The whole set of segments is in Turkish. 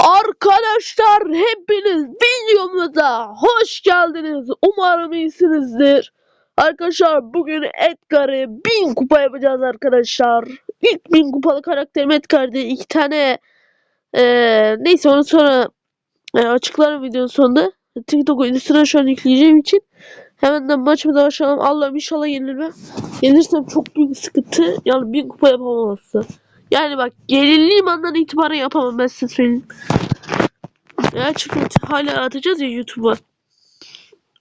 Arkadaşlar hepiniz videomuza hoş geldiniz. Umarım iyisinizdir. Arkadaşlar bugün Edgar'ı 1000 kupa yapacağız arkadaşlar. İlk 1000 kupalı karakterim Edgar'dı. İki tane eee, neyse onu sonra e, açıklarım videonun sonunda. TikTok üstüne şu an yükleyeceğim için hemen de maçımıza başlayalım. Allah'ım inşallah yenilmem. Yenilirsem çok büyük sıkıntı. Yani 1000 kupa yapamazsın. Yani bak yenildiğim andan itibaren yapamam ben size söyleyeyim. Ya çünkü hala atacağız ya YouTube'a.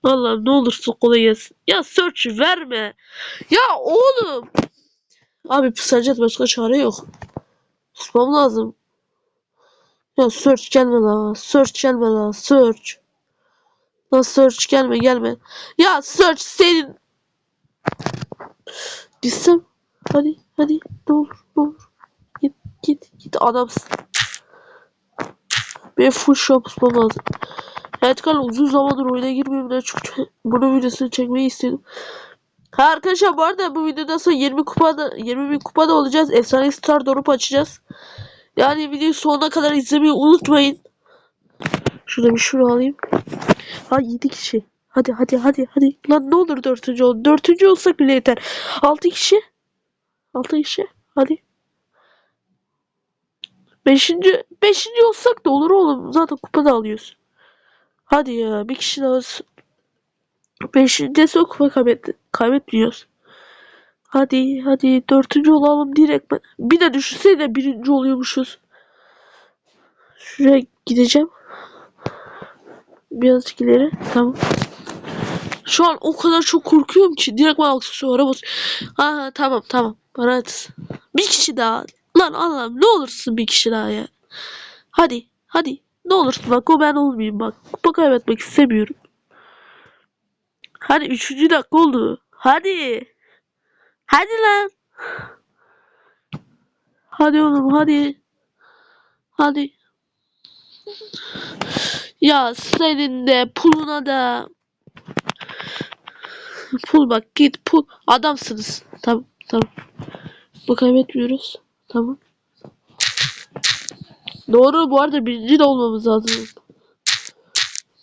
Allah'ım ne olursun kolay gelsin. Ya search verme. Ya oğlum. Abi pısacağız başka çare yok. Susmam lazım. Ya search gelme la. Search gelme la. Search. La search gelme gelme. Ya search senin. Gitsem. Hadi hadi. Ne olur ne olur. Git git adamsın. Bir full shop tutmam lazım. Evet kanka uzun zamandır oyuna girmiyorum da çünkü bunun videosunu çekmeyi istedim. Ha arkadaşlar bu arada bu videodan sonra 20 kupada 20 bin kupada olacağız. Efsane Star Doruk açacağız. Yani videoyu sonuna kadar izlemeyi unutmayın. Şurada bir şunu alayım. Ha 7 kişi. Hadi hadi hadi hadi. Lan ne olur dörtüncü ol. Dörtüncü olsak bile yeter. 6 kişi. 6 kişi. Hadi. Beşinci, beşinci olsak da olur oğlum. Zaten kupa da alıyoruz. Hadi ya bir kişi daha olsun. Beşinci ise kupa kaybet kaybetmiyoruz. Hadi hadi dördüncü olalım direkt ben. Bir de düşünsene birinci oluyormuşuz. Şuraya gideceğim. Birazcık ileri. Tamam. Şu an o kadar çok korkuyorum ki direkt ben aksesuara bas. Ha tamam tamam. Bana. Bir kişi daha. Lan Allah'ım ne olursun bir kişi daha ya. Hadi hadi. Ne olursun bak o ben olmayayım bak. Kupa kaybetmek istemiyorum. Hadi üçüncü dakika oldu. Hadi. Hadi lan. Hadi oğlum hadi. Hadi. Ya senin de puluna da. Pul bak git pul. Adamsınız. Tamam tamam. Bu kaybetmiyoruz. Tamam. Doğru bu arada birinci de olmamız lazım.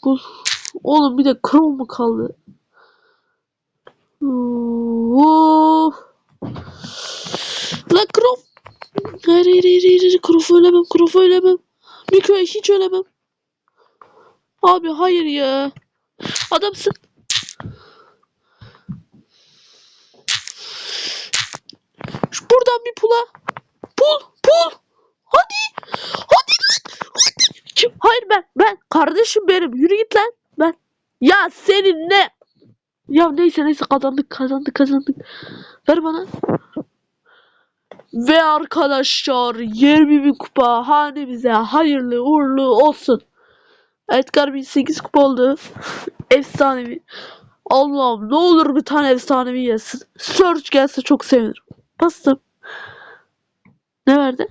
Bu oğlum bir de krom mu kaldı? Of. La krom. Hayır hayır hayır hayır. Krofu ölemem. Krofu ölemem. Mikro'ya hiç ölemem. Abi hayır ya. Adamsın. Şu buradan bir pula. Pul pul. Hadi. Hadi lan. Hadi. Kim? Hayır ben. Ben. Kardeşim benim. Yürü git lan. Ben. Ya senin ne? Ya neyse neyse kazandık kazandık kazandık. Ver bana. Ve arkadaşlar 20 bin kupa hanemize hayırlı uğurlu olsun. Edgar 1008 kupa oldu. Efsanevi. Allah'ım ne olur bir tane efsanevi gelsin. Search gelse çok sevinirim. Bastım. Ne verdi?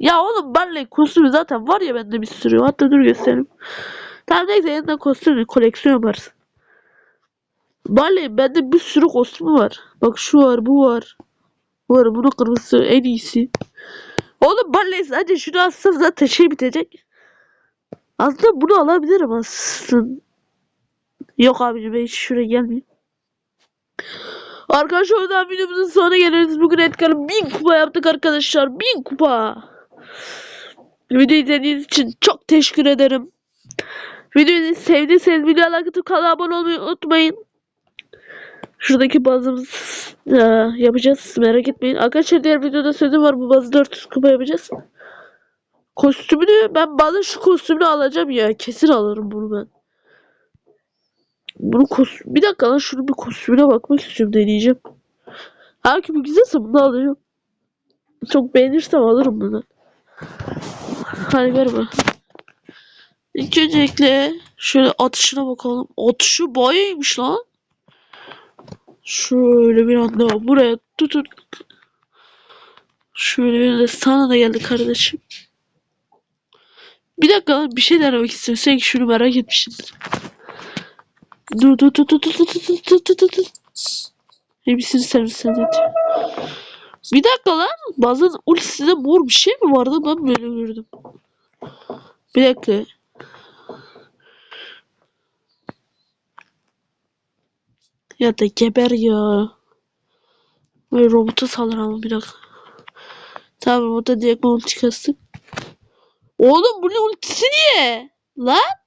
Ya oğlum Barley kostümü zaten var ya bende bir sürü. Hatta dur göstereyim. Tamam neyse yanında kostüm koleksiyon yaparsın. Barley bende bir sürü kostümü var. Bak şu var bu var. Bu var bunun kırmızısı en iyisi. Oğlum Barley sadece şunu alsam zaten şey bitecek. Aslında bunu alabilirim aslında. Yok abicim ben hiç şuraya gelmeyeyim. Arkadaşlar oradan videomuzun sonuna geliyoruz. Bugün Edgar'ın 1000 kupa yaptık arkadaşlar. 1000 kupa. Videoyu izlediğiniz için çok teşekkür ederim. Videoyu sevdiyseniz videoya like atıp kanala abone olmayı unutmayın. Şuradaki bazımız e, yapacağız. Merak etmeyin. Arkadaşlar diğer videoda sözüm var. Bu bazı 400 kupa yapacağız. Kostümünü ben bana şu kostümünü alacağım ya. Kesin alırım bunu ben. Bunu kostüm... Bir dakika lan şunu bir kostümüne bakmak istiyorum. Deneyeceğim. Eğer ki bu güzelse bunu alacağım. Çok beğenirsem alırım bunu. Hadi ver bana. İlk öncelikle şöyle atışına bakalım. Atışı bayağı iyiymiş lan. Şöyle bir anda buraya tutun. Şöyle bir de sana da geldi kardeşim. Bir dakika lan, bir şey denemek istiyorum. Sen şunu merak etmişsindir. Dur dur dur dur dur dur dur dur dur dur dur. Hepsini et. Bir dakika lan. Bazen ultisinde mor bir şey mi vardı? Ben böyle gördüm. Bir dakika. Ya da geber ya. Böyle robota saldıramam bir dakika. Tamam robota direkt ulti kastık. Oğlum bunun ultisi niye? Lan?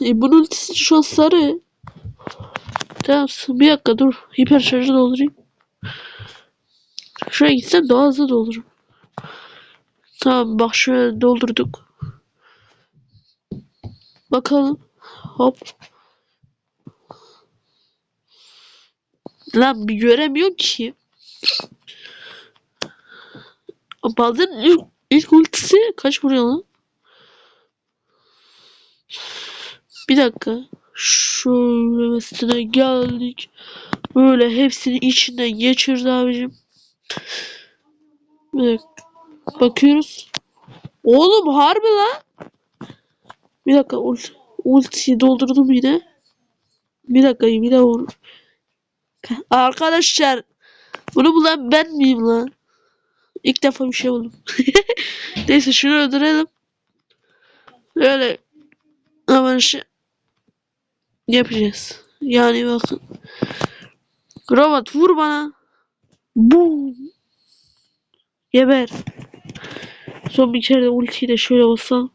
E, bunun ultisi şu an sarı. Tamam bir dakika dur. Hiper şarjı doldurayım. Şuraya gitsem daha hızlı doldururum. Tamam bak şöyle doldurduk. Bakalım. Hop. Lan bir göremiyorum ki. Bazen ilk, ilk ultisi kaç vuruyor lan? Bir dakika. Şöyle mesela geldik. Böyle hepsini içinden geçirdi abicim. Bir dakika. Bakıyoruz. Oğlum harbi lan. Bir dakika ult ultiyi doldurdum yine. Bir dakika bir daha vur. Arkadaşlar bunu bulan ben miyim lan? İlk defa bir şey buldum. Neyse şunu öldürelim. Böyle hemen şey yapacağız. Yani bakın. Robot vur bana. Boom. Geber. Son bir kere de ultiyi de şöyle olsam.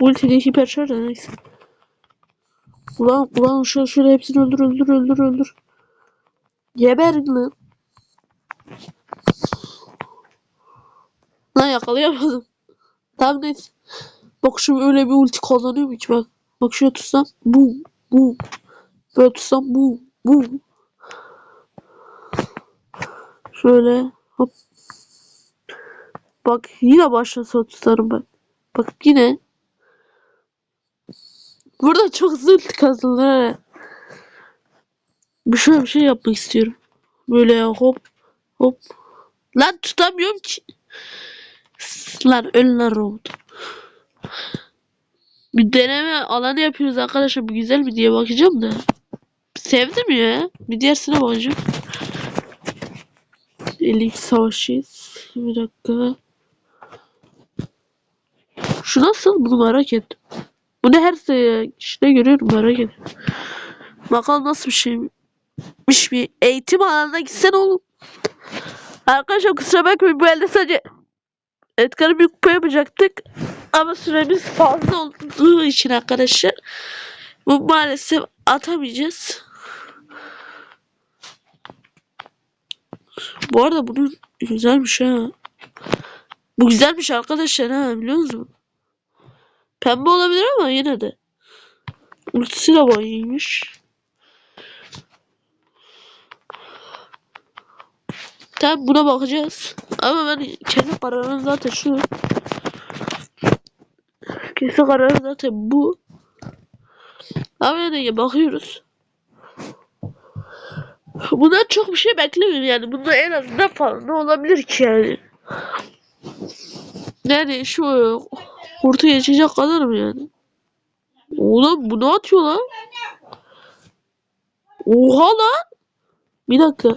Ulti de hiper şarj neyse. Ulan ulan şöyle şöyle hepsini öldür öldür öldür öldür. Geber lan. Lan yakalayamadım. Tamam neyse. Bak şu öyle bir ulti kullanıyorum hiç bak. Bak şöyle tutsam. Boom. Boom. Böyle tutsam. Boom. Boom. Şöyle. Hop. Bak yine başlasa tutarım ben. Bak yine. Burada çok hızlı kazanılır. Bir şöyle bir şey yapmak istiyorum. Böyle hop hop. Lan tutamıyorum ki. Lan öl lan robot. Bir deneme alanı yapıyoruz arkadaşlar. Bu güzel mi diye bakacağım da. Sevdim ya. Bir diğersine bakacağım. 52 savaşçıyız. Bir dakika. Şu nasıl? Bunu merak ettim. Bu ne her şey işte görüyorum merak ediyorum. Bakalım nasıl bir şeymiş bir eğitim alanına gitsen oğlum. Arkadaşlar kusura bakmayın bu elde sadece Edgar'ı bir kupa yapacaktık. Ama süremiz fazla olduğu için arkadaşlar bu maalesef atamayacağız. Bu arada bunun güzelmiş ha. Bu güzelmiş arkadaşlar ha biliyor musunuz? Pembe olabilir ama yine de. Ultisi de bayağı iyiymiş. Tamam buna bakacağız. Ama ben kendi kararım zaten şu. Kesin kararım zaten bu. Yani bakıyoruz. Bundan çok bir şey beklemiyorum yani. Bunda en az ne falan ne olabilir ki yani. Yani şu kurtu geçecek kadar mı yani? Oğlum bu ne atıyor lan? Oha lan! Bir dakika.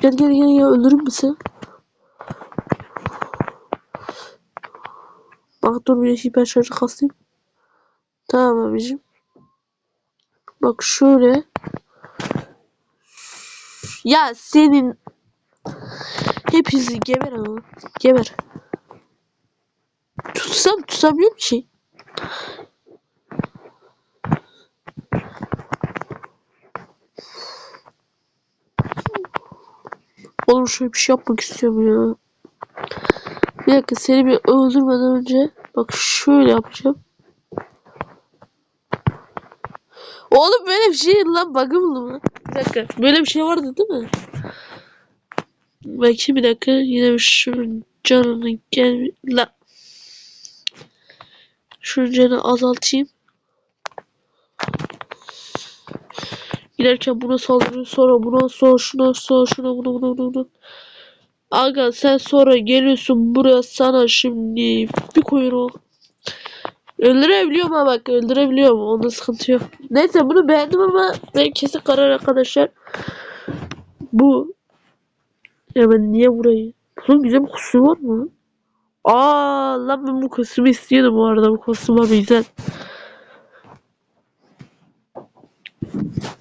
Gel gel gel gel öldürür müsün? Bak dur bir hiper şarjı kasayım. Tamam abicim. Bak şöyle. Ya senin hepinizi geber ama. Geber. Tutsam tutamıyorum ki. Oğlum şöyle bir şey yapmak istiyorum ya. Bir dakika seni bir öldürmeden önce bak şöyle yapacağım. Oğlum böyle bir şey lan bug'ı buldum lan. Bir dakika böyle bir şey vardı değil mi? Belki bir dakika yine bir şunun canını gel la. Şunun canını azaltayım. Giderken buna saldırıyor sonra buna sonra şuna sonra şuna buna buna buna. buna. Aga sen sonra geliyorsun buraya sana şimdi bir kuyruğu. Öldürebiliyorum ha bak öldürebiliyorum onda sıkıntı yok. Neyse bunu beğendim ama ben kesin karar arkadaşlar. Bu ya ben niye burayı Bunun güzel bir kostümü var mı? Aa lan ben bu kostümü istiyordum bu arada. Bu kostüm abi güzel.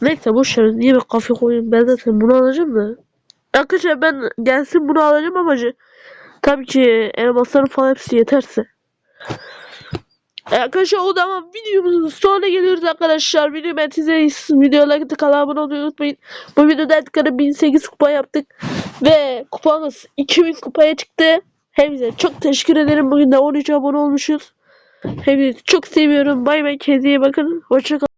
Neyse boş ver. Niye bir kafe koyayım? Ben zaten bunu alacağım da. Arkadaşlar ben gelsin bunu alacağım ama tabii ki elmasların falan hepsi yeterse. E, Arkadaşlar o zaman videomuzun sonuna geliyoruz arkadaşlar. Video metiniz video like atıp abone olmayı unutmayın. Bu videoda Edgar'a 1008 kupa yaptık. Ve kupamız 2000 kupaya çıktı. Hepinize çok teşekkür ederim. Bugün de 13 abone olmuşuz. Hepinizi çok seviyorum. Bay bay. Kendinize bakın. Hoşçakalın.